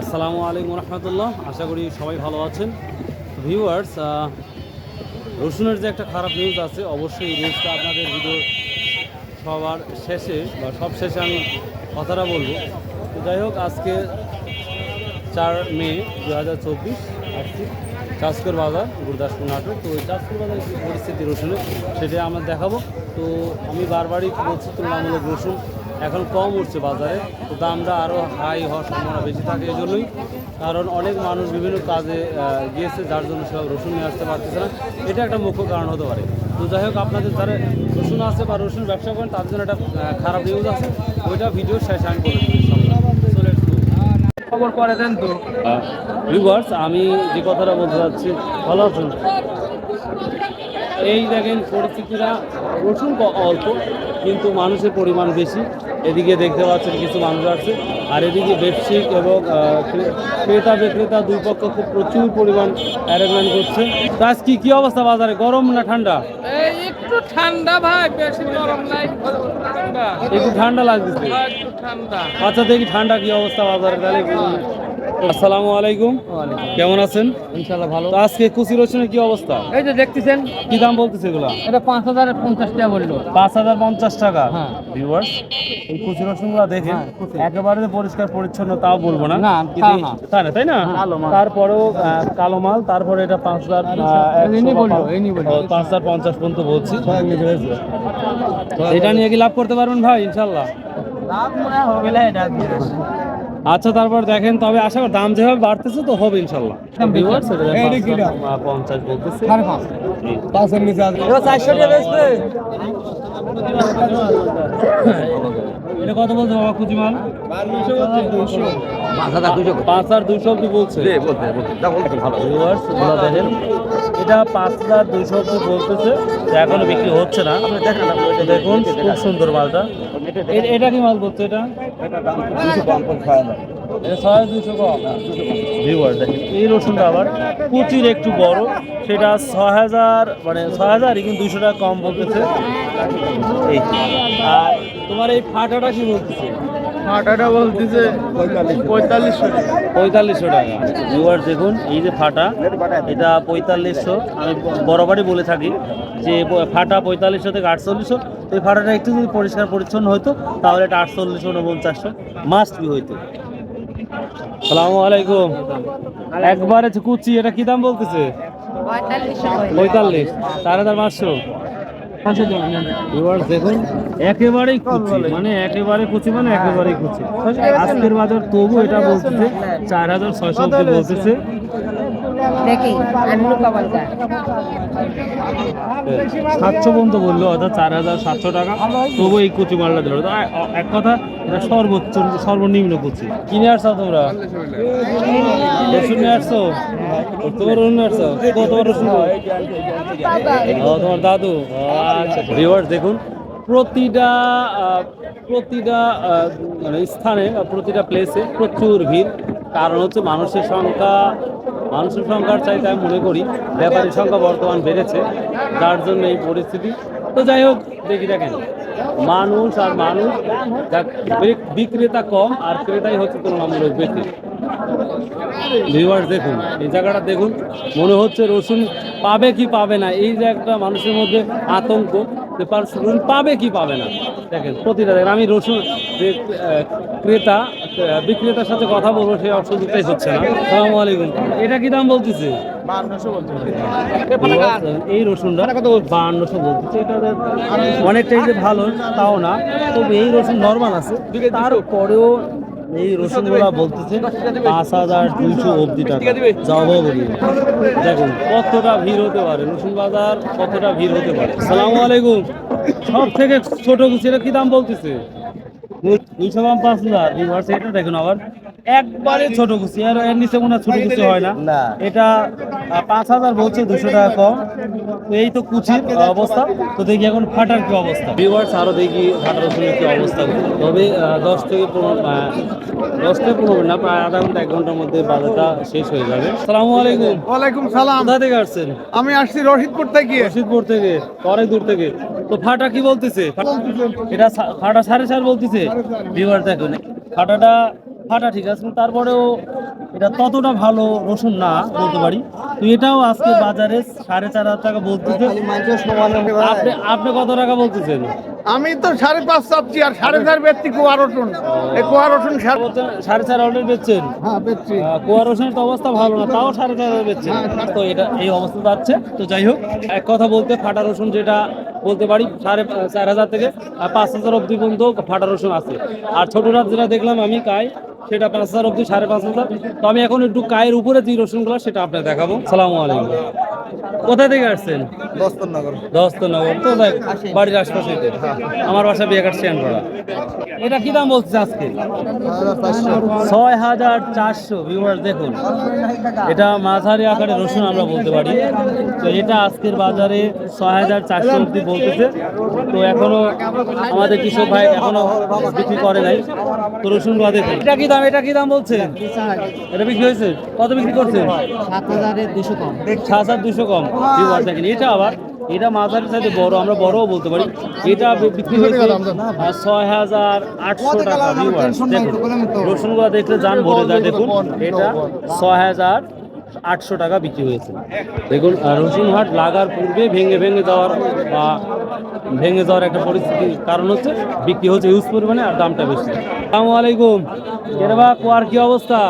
আসসালামু আলাইকুম রহমতুল্লাহ। আশা করি সবাই ভালো আছেন। ভিউয়ার্স রসুনের যে একটা খারাপ নিউজ আছে, অবশ্যই এই নিউজটা আপনাদের ভিডিও সবার শেষে বা সব শেষে আমি কথাটা বলব। তো যাই হোক, আজকে চার মে দু হাজার চব্বিশ আসছি চাষকর বাজার, গুরদাসপুর নাটক তো ওই চাষকর বাজারের পরিস্থিতি রসুনের, সেটা আমরা দেখাবো। তো আমি বারবারই বলছি, তুলনামূলক রসুন এখন কম উঠছে বাজারে। তো দামটা আরও হাই হওয়ার সম্ভাবনা বেশি থাকে এই জন্যই কারণ অনেক মানুষ বিভিন্ন কাজে গিয়েছে যার জন্য সব রসুন নিয়ে আসতে পারতেছে না। এটা একটা মুখ্য কারণ হতে পারে। তো যাই হোক আপনাদের যারা রসুন আছে বা রসুন ব্যবসা করেন তাদের জন্য একটা খারাপ নিউজ আছে। ওইটা ভিডিও শেষে আমি. খবর করে দেন তো। ভিউয়ার্স আমি যে কথাটা বলতে চাচ্ছি ভালো আছেন? এই দেখেন পরিস্থিতিটা রসুন অল্প কিন্তু মানুষের পরিমাণ বেশি। এদিকে দেখতে পাচ্ছেন কিছু মানুষ আছে। আর এদিকে ব্যবসায়িক এবং ক্রেতা বিক্রেতা দুই পক্ষ খুব প্রচুর পরিমাণ অ্যারেঞ্জমেন্ট করছে। তো আজ কি কি অবস্থা বাজারে গরম না ঠান্ডা? একটু ঠান্ডা ভাই বেশি গরম নাই। ঠান্ডা একটু ঠান্ডা। ঠান্ডা আচ্ছা দেখি ঠান্ডা কি অবস্থা বাজারে তাহলে। আসসালামু আলাইকুম। কেমন আছেন? ইনশাল্লাহ ভালো। আজকে কুচি রসুনের কি অবস্থা? এই যে দেখতেছেন কি দাম বলতেছে এগুলা? এটা পাঁচ হাজার পঞ্চাশ টাকা বলল। পাঁচ হাজার পঞ্চাশ টাকা। হ্যাঁ। ভিউয়ার্স এই কুচি রসুনগুলো দেখেন হ্যাঁ, একেবারে পরিষ্কার পরিচ্ছন্ন তাও বলব না। না, না। তাই না তাই না? কালো মাল। তারপরেও কালো মাল তারপরে এটা পাঁচ হাজার পাঁচ- হাজার পঞ্চাশ পর্যন্ত বলছি। এটা নিয়ে কি লাভ করতে পারবেন ভাই ইনশাল্লাহ লাভ মনে হয় হয়ে গেলে এটা আচ্ছা তারপর দেখেন তবে আশা করি দাম যেভাবে বাড়তেছে তো হবে ইনশাল্লাহ দাম এটা পঞ্চাশ বলতেছে। কত বলছে বাবা পাঁচ হাজার দুশো পাঁচ অব্দি বলছে। দেখেন। এটা পাঁচ হাজার দুশো অব্দি বলতেছে। এখনও বিক্রি হচ্ছে না। দেখুন খুব সুন্দর মালটা। এটা কি মাল বলছে এটা? এটা ছয় দুশো কম। ভিউয়ার দেখেন এই রসুনটা আবার কুচির একটু বড় সেটা ছয় হাজার মানে ছয় হাজারই কিন্তু দুশো টাকা কম বলতেছে। এই। আর তোমার এই ফাটাটা কি বলতেছে? আটাটা বলতেছে পঁয়তাল্লিশশো পঁয়তাল্লিশশো টাকা। ভিউয়ার দেখুন এই যে ফাটা এটা পঁয়তাল্লিশশো। আমি বরাবরই বলে থাকি যে ফাটা পঁয়তাল্লিশশো থেকে আটচল্লিশশো। এই ফাটাটা একটু যদি পরিষ্কার পরিচ্ছন্ন হতো তাহলে এটা আটচল্লিশশো উনপঞ্চাশশো। মাস্ট বি হইতো। সালামু আলাইকুম। একবারে যে কুচি এটা কি দাম বলতেছে? পঁয়তাল্লিশ। চার হাজার পাঁচশো। দেখুন। একেবারেই কুচি মানে একেবারে কুচি মানে একেবারেই কুচি। আজকের বাজার তবু এটা বলতেছে চার হাজার ছয়শো অব্দি বলতেছে। সাতশো পর্যন্ত বলল অর্থাৎ চার হাজার সাতশো টাকা। তবু এই কুচি মালটা আ- এক কথা এটা সর্বোচ্চ সর্বনিম্ন কুচি। কিনে আসছো তোমরা? রসুন নিয়ে আসছো? তোমার দাদু আচ্ছা ভিউয়ার্স দেখুন প্রতিটা প্রতিটা মানে স্থানে প্রতিটা প্লেসে প্রচুর ভিড় কারণ হচ্ছে মানুষের সংখ্যা মানুষের সংখ্যার চাইতে আমি মনে করি ব্যাপারীর সংখ্যা বর্তমান বেড়েছে যার জন্য এই পরিস্থিতি তো যাই হোক দেখি দেখেন মানুষ আর মানুষ বিক্রেতা কম আর ক্রেতাই হচ্ছে তুলনামূলক বেশি ভিউয়ার্স দেখুন, এই জায়গাটা দেখুন, মনে হচ্ছে রসুন পাবে কি পাবে না। এই যে একটা মানুষের মধ্যে আতঙ্ক, যে রসুন পাবে কি পাবে না। দেখেন, প্রতিটা দেখেন আমি রসুন ক্রেতা বিক্রেতার সাথে কথা বলব সেই অসুবিধাই হচ্ছে না। সালামু আলাইকুম। এটা কি দাম বলতেছে? এই রসুনটা অনেকটাই যে ভালো, তাও না। তবে এই রসুন নর্মাল আছে। তারপরেও এই রসুনগুলা বলতেছে পাঁচ হাজার দুইশো অব্দি টাকা। যাব বলি। দেখুন কতটা ভিড় হতে পারে? রসুন বাজার কতটা ভিড় হতে পারে? সালাম আলাইকুম। সব থেকে ছোট গুছি কি দাম বলতেছে? দুইশো দাম পাঁচ হাজার। এটা দেখুন আবার। একবারে ছোট কুচি। আর এর নিচে মনে হয় ছোট কুচি হয় না। এটা পাঁচ হাজার বলছে দুশো টাকা কম। তো এই তো কুচির অবস্থা। তো দেখি এখন ফাটার কি অবস্থা। ভিউয়ার্স আরও দেখি ফাটার রসুনের কি অবস্থা। তবে দশ থেকে পনেরো দশ থেকে পনেরো না প্রায় আধা ঘণ্টা এক ঘণ্টার মধ্যে বাজারটা শেষ হয়ে যাবে। সালামু আলাইকুম। ওয়ালাইকুম সালাম। কোথা থেকে আসছেন? আমি আসছি রশিদপুর থেকে। রশিদপুর থেকে অনেক দূর থেকে। তো ফাটা কি বলতেছে? এটা ফাটা সাড়ে চার বলতেছে। ভিউয়ার দেখুন ফাটাটা ফাটা ঠিক আছে তারপরেও এটা ততটা ভালো রসুন না বলতে পারি। তো এটাও আজকে বাজারে সাড়ে চার হাজার টাকা বলতেছে। আপনি আপনি কত টাকা বলতেছেন? আমি তো সাড়ে পাঁচ চাচ্ছি আর সাড়ে চার বেচছি কুয়া রসুন। এই কুয়া রসুন সাড়ে চার অলরেডি বেচছেন? হ্যাঁ বেচছি। কুয়া রসুনের তো অবস্থা ভালো না তাও সাড়ে চার হাজার বেচছেন। তো এটা এই অবস্থা যাচ্ছে। তো যাই হোক এক কথা বলতে ফাটা রসুন যেটা বলতে পারি সাড়ে চার হাজার থেকে পাঁচ হাজার অব্দি পর্যন্ত ফাটা রসুন আছে। আর ছোটরা যেটা দেখলাম আমি কাই সেটা পাঁচ হাজার অব্দি সাড়ে পাঁচ হাজার। তো আমি এখন একটু কায়ের উপরে যে রসুনগুলো সেটা আপনার দেখাবো। সালামু আলাইকুম। কোথা থেকে আসছেন? দস্তনগর। দস্তনগর। তো দেখ বাড়ির আশপাশে আমার বাসা বিয়াকাট স্ট্যান্ডপাড়া এটা কি দাম বলছে আজকে? ছয় হাজার চারশো। ভিউয়ার দেখুন। এটা মাঝারি আকারে রসুন আমরা বলতে পারি। তো এটা আজকের বাজারে ছয় হাজার চারশো অব্দি বলতেছে। তো এখনও আমাদের কৃষক ভাই এখনও বিক্রি করে নাই। তো রসুনগুলো দেখুন। এটা কি দাম? এটা কি দাম বলছেন এটা বিক্রি হয়েছে? কত বিক্রি করছেন? সাত হাজারের দুশো কম। সাত হাজার দুশো কম। ভিউয়ার দেখেন এটা আবার এটা মাঝারি সাথে বড় আমরা বড়ও বলতে পারি। এটা বিক্রি হয়েছে ছয় হাজার আটশো টাকা ভিউয়ার দেখুন রসুনগুলো দেখলে যান ভরে যায় দেখুন এটা ছয় হাজার আটশো টাকা বিক্রি হয়েছে। দেখুন আহ, রসুন হাট লাগার পূর্বে ভেঙে ভেঙে যাওয়ার বা ভেঙে যাওয়ার একটা পরিস্থিতির কারণ হচ্ছে বিক্রি হচ্ছে ইউজ পরিমাণে আর দামটা বেশি। আসসালামু আলাইকুম। এর বা কোয়ার কি অবস্থা?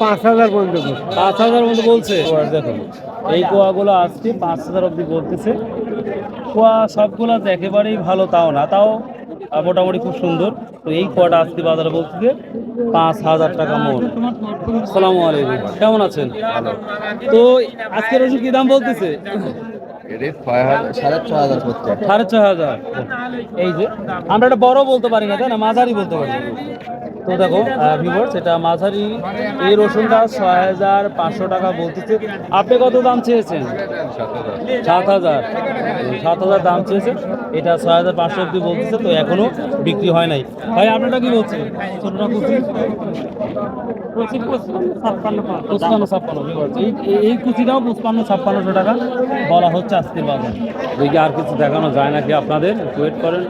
পাঁচ হাজার পর্যন্ত পাঁচ হাজার মতো বলছে? এবার এই কোয়াগুলো আজকে পাঁচ হাজার অব্দি বলতেছে। কোয়া সবগুলো তো একেবারেই ভালো তাও না। তাও মোটামুটি খুব সুন্দর। তো এই কোয়াটা আজকে বাজারে বলতেছে পাঁচ হাজার টাকা মন। সালামু আলাইকুম। কেমন আছেন? তো আজকে রসুন কি দাম বলতেছে? সাড়ে ছয় হাজার করতে সাড়ে ছয় হাজার। এই যে আমরা এটা বড় বলতে পারি না তাই না? মাঝারি বলতে পারি। তো দেখো ভিভার্স এটা মাঝারি। এই রসুনটা ছয় হাজার পাঁচশো টাকা বলতেছে। আপনি কত দাম চেয়েছেন? সাত হাজার। সাত হাজার দাম চেয়েছে এটা ছয় হাজার পাঁচশো অব্দি বলতেছে তো এখনও বিক্রি হয় নাই। ভাই আপনারা কি বলছেন? ছোটটা কুচি। পঁচপান্ন ছাপ্পান্ন এই কুচিটাও পঁচপান্ন ছাপ্পান্নশো টাকা বলা হচ্ছে। আজকের বাজার দেখি আর কিছু দেখানো যায় নাকি আপনাদের। ওয়েট করেন।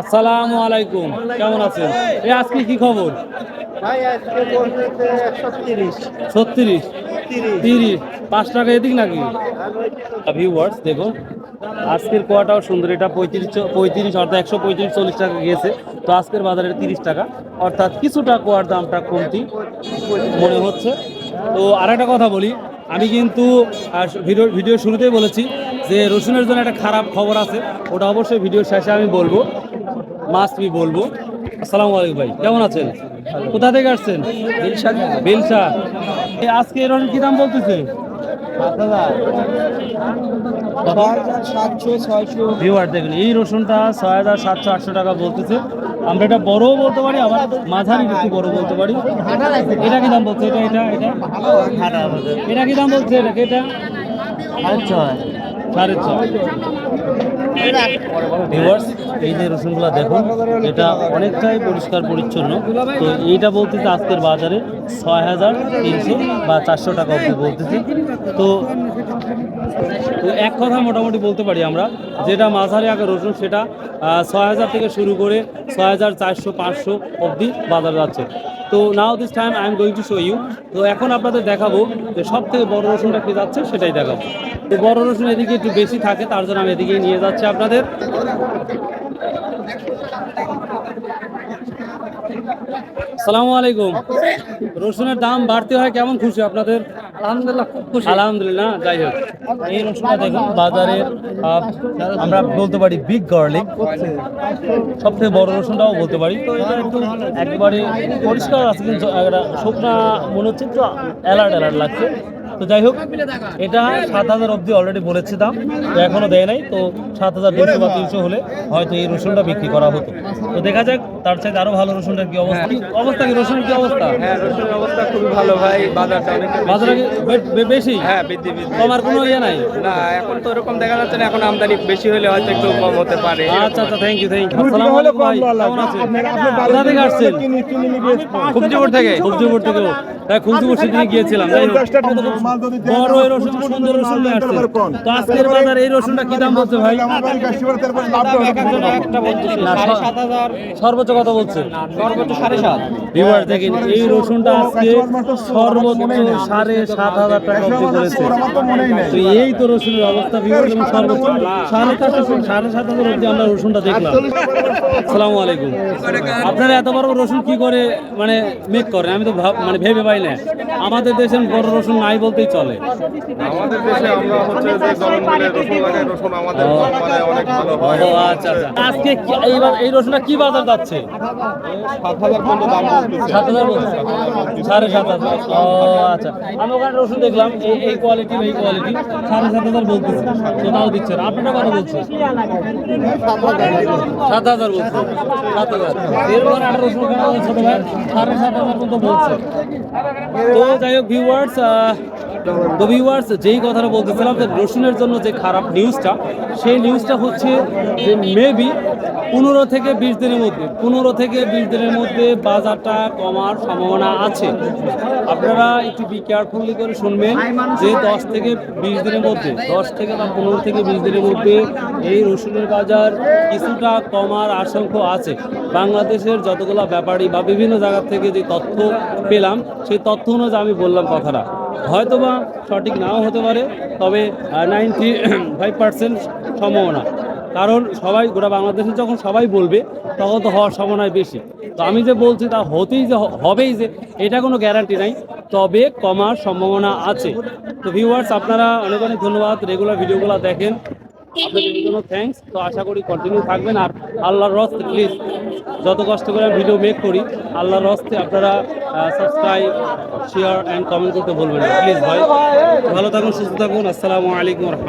আসসালামু আলাইকুম। কেমন আছেন? এই আজকে কি খবর? আজকে ছত্রিশ। তিরিশ। পাঁচ টাকা এদিক নাকি? ভিউয়ার্স দেখুন আজকের কোয়াটাও সুন্দর। এটা পঁয়ত্রিশ পঁয়ত্রিশ অর্থাৎ একশো পঁয়ত্রিশ চল্লিশ টাকা গিয়েছে। তো আজকের বাজারে তিরিশ টাকা। অর্থাৎ কিছুটা কোয়ার দামটা কমতি মনে হচ্ছে। তো আর একটা কথা বলি। আমি কিন্তু ভিডিও ভিডিও শুরুতেই বলেছি যে রসুনের জন্য একটা খারাপ খবর আছে। ওটা অবশ্যই ভিডিও শেষে আমি বলব। মাস্ট বি বলব। আসসালামু আলাইকুম ভাই কেমন আছেন? কোথা থেকে আসছেন? বেলসা আজকে এরকম কি দাম বলতেছে? এই রসুনটা ছয় হাজার সাতশো আটশো টাকা বলতেছে। আমরা এটা বড়ও বলতে পারি আবার মাঝারি একটু বড় বলতে পারি। এটা কি দাম বলছে? এটা এটা এটা? এটা কি দাম বলছে এটা এটা? সাড়ে ছয়। ভিউয়ার্স এই যে রসুনগুলো দেখুন এটা অনেকটাই পরিষ্কার পরিচ্ছন্ন। তো এইটা বলতেছে আজকের বাজারে ছয় হাজার তিনশো বা চারশো টাকা অবধি বলতেছে। তো তো এক কথা মোটামুটি বলতে পারি আমরা, যেটা মাঝারি আগে রসুন, সেটা ছয় হাজার থেকে শুরু করে ছয় হাজার চারশো, পাঁচশো অবধি বাজার যাচ্ছে। তো now this time I am going to show you তো এখন আপনাদের দেখাবো যে সব থেকে বড় রসুনটা কি যাচ্ছে, সেটাই দেখাবো। তো বড় রসুন এদিকে একটু বেশি থাকে, তার জন্য আমি এদিকে নিয়ে যাচ্ছি আপনাদের। সালামু আলাইকুম। রসুনের দাম বাড়তে হয় কেমন খুশি আপনাদের? আলহামদুলিল্লাহ এই দেখুন আমরা বলতে পারি বিগ বড় বলতে পারি। পরিষ্কার আছে, কিন্তু শুকনা মনে হচ্ছে অ্যালার্ট অ্যালার্ট লাগছে। তো যাই হোক এটা সাত হাজার অবধি অলরেডি বলেছে দাম তো এখনও দেয় নাই তো সাত হাজার দুশো বা তিনশো হলে হয়তো এই রসুনটা বিক্রি করা হতো। তো দেখা যাক তার চাইতে আরও ভালো রসুনটার কি অবস্থা? অবস্থা কি? রসুনের কি অবস্থা? হ্যাঁ রসুনের অবস্থা খুবই ভালো ভাই বাজারটা অনেক বাজারে বেশি? হ্যাঁ বৃদ্ধি বৃদ্ধি। কমার কোনো ইয়ে নাই? না এখন তো ওরকম দেখা যাচ্ছে না এখন আমদানি বেশি হলে হয়তো একটু কম হতে পারে। আচ্ছা আচ্ছা থ্যাংক ইউ থ্যাংক ইউ আসসালামু আলাইকুম ভাই কেমন আছেন? কোথা থেকে আসছেন? খুবজিপুর থেকে খুবজিপুর খুবজিপুর সেদিনে গিয়েছিলাম যাই হোক। বড় এই রসুন সুন্দর রসুন আসছে। তো আজকের বাজার এই রসুনটা কি দাম বলছে ভাই? সর্বোচ্চ কত বলছে? সর্বোচ্চ সাড়ে সাত। ভিউয়ার দেখেন এই রসুনটা আজকে সর্বোচ্চ সাড়ে সাত হাজার টাকা অবধি করেছে তো এই তো রসুনের অবস্থা ভিউয়ার সর্বোচ্চ সাড়ে সাত সাড়ে সাত হাজার অবধি আমরা রসুনটা দেখলাম। আসসালামু আলাইকুম। আপনারা এত বড় রসুন কি করে মানে মেক করেন? আমি তো ভাব- মানে ভেবে পাই না। আমাদের দেশে বড় রসুন নাই বলতেই চলে। আমাদের দেশে আমরা হচ্ছে যে গরম মিলে রসুন লাগাই রসুন আমাদের মানে অনেক ভালো হয়। ও আচ্ছা আচ্ছা। আজকে এইবার এই রসুনটা কি বাজার যাচ্ছে? পর্যন্ত দাম বলতেছে ও আচ্ছা। আমি ওখানে রসুন দেখলাম এই এই কোয়ালিটি এই কোয়ালিটি বলতেছে। তো তাও দিচ্ছে না। আপনারা কত বলছে সাত হাজার বলছে। সাত হাজার। এরপর একটা রসুন কেনা হচ্ছে ভাই বলছে। তো যাই হোক ভিউয়ার্স তো ভিউয়ার্স যেই কথাটা বলতেছিলাম যে রসুনের জন্য যে খারাপ নিউজটা সেই নিউজটা হচ্ছে যে মেবি পনেরো থেকে বিশ দিনের মধ্যে, পনেরো থেকে বিশ দিনের মধ্যে বাজারটা কমার সম্ভাবনা আছে। আপনারা একটু বি কেয়ারফুলি করে শুনবেন যে দশ থেকে বিশ দিনের মধ্যে, দশ থেকে বা পনেরো থেকে বিশ দিনের মধ্যে এই রসুনের বাজার কিছুটা কমার আশঙ্কা আছে। বাংলাদেশের যতগুলো ব্যাপারী বা বিভিন্ন জায়গা থেকে যে তথ্য পেলাম, সেই তথ্য অনুযায়ী আমি বললাম কথাটা। হয়তোবা সঠিক নাও হতে পারে, তবে নাইনটি ফাইভ পার্সেন্ট সম্ভাবনা। কারণ সবাই, গোটা বাংলাদেশে যখন সবাই বলবে, তখন তো হওয়ার সম্ভাবনা বেশি। তো আমি যে বলছি তা হতেই যে, হবেই যে, এটা কোনো গ্যারান্টি নাই। তবে কমার সম্ভাবনা আছে। তো ভিউয়ার্স আপনারা অনেক অনেক ধন্যবাদ। রেগুলার ভিডিওগুলো দেখেন। আপনাদের জন্য থ্যাংকস তো আশা করি কন্টিনিউ থাকবেন। আর আল্লাহর রস্তে প্লিজ যত কষ্ট করে ভিডিও মেক করি, আল্লাহর রস্তে আপনারা সাবস্ক্রাইব শেয়ার অ্যান্ড কমেন্ট করতে বলবেন প্লিজ ভাই, ভালো থাকুন, সুস্থ থাকুন। আসসালামু আলাইকুম রহমতুল্লাহ।